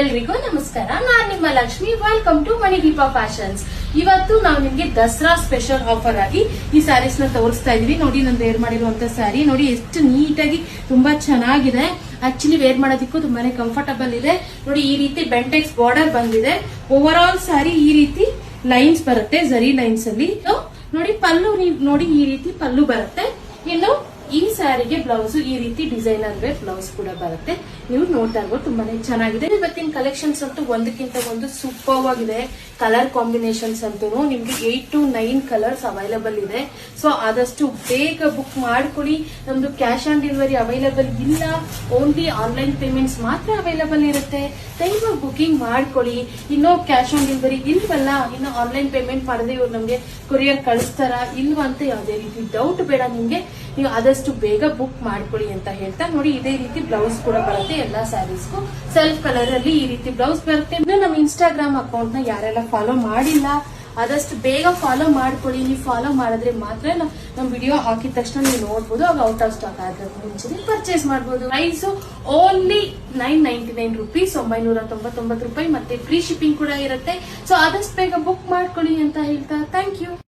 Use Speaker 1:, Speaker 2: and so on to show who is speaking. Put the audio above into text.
Speaker 1: ಎಲ್ರಿಗೂ ನಮಸ್ಕಾರ. ನಾನ್ ನಿಮ್ಮ Lakshmi. Welcome to Manideepa fashions ಇವತ್ತು ನಾವು ನಿಮ್ಗೆ ದಸರಾ ಸ್ಪೆಷಲ್ ಆಫರ್ ಆಗಿ ಈ ಸ್ಯಾರೀಸ್ನ ತೋರಿಸ್ತಾ ಇದೀವಿ. ನೋಡಿ, ನಾನು ವೇರ್ ಮಾಡಿರುವಂತ ಸ್ಯಾರಿ ನೋಡಿ, ಎಷ್ಟು ನೀಟಾಗಿ ತುಂಬಾ ಚೆನ್ನಾಗಿದೆ. ಆಕ್ಚುಲಿ ವೇರ್ ಮಾಡೋದಕ್ಕೂ ತುಂಬಾನೇ ಕಂಫರ್ಟಬಲ್ ಇದೆ. ನೋಡಿ, ಈ ರೀತಿ ಬೆಂಟೆಕ್ಸ್ ಬಾರ್ಡರ್ ಬಂದಿದೆ. ಓವರ್ ಆಲ್ ಸ್ಯಾರಿ ಈ ರೀತಿ ಲೈನ್ಸ್ ಬರುತ್ತೆ ಜರಿ ಲೈನ್ಸ್ ಅಲ್ಲಿ. ನೋಡಿ, ಪಲ್ಲು ನೋಡಿ, ಈ ರೀತಿ ಪಲ್ಲು ಬರುತ್ತೆ. ಇನ್ನು ಈ ಸ್ಯಾರಿಗೆ ಬ್ಲೌಸ್, ಈ ರೀತಿ ಡಿಸೈನರ್ ವೇರ್ ಬ್ಲೌಸ್ ಕೂಡ ಬರುತ್ತೆ. ನೀವು ನೋಡ್ತಾ ಇರ್ಬೋದು, ತುಂಬಾನೇ ಚೆನ್ನಾಗಿದೆ. ಇವತ್ತಿನ ಕಲೆಕ್ಷನ್ಸ್ ಅಂತೂ ಒಂದಕ್ಕಿಂತ ಒಂದು ಸೂಪರ್ ಆಗಿದೆ. ಕಲರ್ ಕಾಂಬಿನೇಷನ್ಸ್ ಅಂತೂ ನಿಮ್ಗೆ eight to nine colours available ಇದೆ. ಸೊ ಆದಷ್ಟು ಬೇಗ ಬುಕ್ ಮಾಡ್ಕೊಳ್ಳಿ ನಮ್ದು ಕ್ಯಾಶ್ ಆನ್ ಡೆಲಿವರಿ ಅವೈಲಬಲ್ ಇಲ್ಲ. ಓನ್ಲಿ ಆನ್ಲೈನ್ ಪೇಮೆಂಟ್ಸ್ ಮಾತ್ರ ಅವೈಲಬಲ್ ಇರುತ್ತೆ. ಟೈಮ್ ಬುಕಿಂಗ್ ಮಾಡ್ಕೊಳ್ಳಿ ಇನ್ನೂ ಕ್ಯಾಶ್ ಆನ್ ಡೆಲಿವರಿ ಇಲ್ವಲ್ಲ? ಇನ್ನು ಆನ್ಲೈನ್ ಪೇಮೆಂಟ್ ಮಾಡದೆ ಇವ್ರು ನಮ್ಗೆ ಕೊರಿಯರ್ ಕಳಿಸ್ತಾರ ಇಲ್ವಾ ಅಂತ ಯಾವುದೇ ರೀತಿ ಡೌಟ್ ಬೇಡ ನಿಮ್ಗೆ. ನೀವು ಆದಷ್ಟು ಬೇಗ ಬುಕ್ ಮಾಡ್ಕೊಳ್ಳಿ ಅಂತ ಹೇಳ್ತಾ ನೋಡಿ, ಇದೇ ರೀತಿ ಬ್ಲೌಸ್ ಕೂಡ ಬರುತ್ತೆ. ಎಲ್ಲಾ ಸ್ಯಾರೀಸ್ಗೂ ಸೆಲ್ಫ್ ಕಲರ್ ಅಲ್ಲಿ ಈ ರೀತಿ ಬ್ಲೌಸ್ ಬರುತ್ತೆ. ಇನ್ನು ನಮ್ಮ ಇನ್ಸ್ಟಾಗ್ರಾಮ್ ಅಕೌಂಟ್ನ ಯಾರೆಲ್ಲ ಫಾಲೋ ಮಾಡಿಲ್ಲ, ಆದಷ್ಟು ಬೇಗ ಫಾಲೋ ಮಾಡ್ಕೊಳ್ಳಿ ನೀವು ಫಾಲೋ ಮಾಡಿದ್ರೆ ಮಾತ್ರ ನಮ್ಮ ವಿಡಿಯೋ ಹಾಕಿದ ತಕ್ಷಣ ನೀವು ನೋಡ್ಬೋದು, ಆಗ ಔಟ್ ಆಫ್ ಸ್ಟಾಕ್ ಆದ್ರೆ ಮುಂಚೆ ಪರ್ಚೇಸ್ ಮಾಡ್ಬೋದು. Price only nine ninety nine rupees ಒಂಬೈನೂರ ತೊಂಬತ್ತೊಂಬತ್ತು ರೂಪಾಯಿ ಮತ್ತೆ ಫ್ರೀ ಶಿಪ್ಪಿಂಗ್ ಕೂಡ ಇರುತ್ತೆ. ಸೊ ಆದಷ್ಟು ಬೇಗ ಬುಕ್ ಮಾಡ್ಕೊಳ್ಳಿ ಅಂತ ಹೇಳ್ತಾ ಥ್ಯಾಂಕ್ ಯು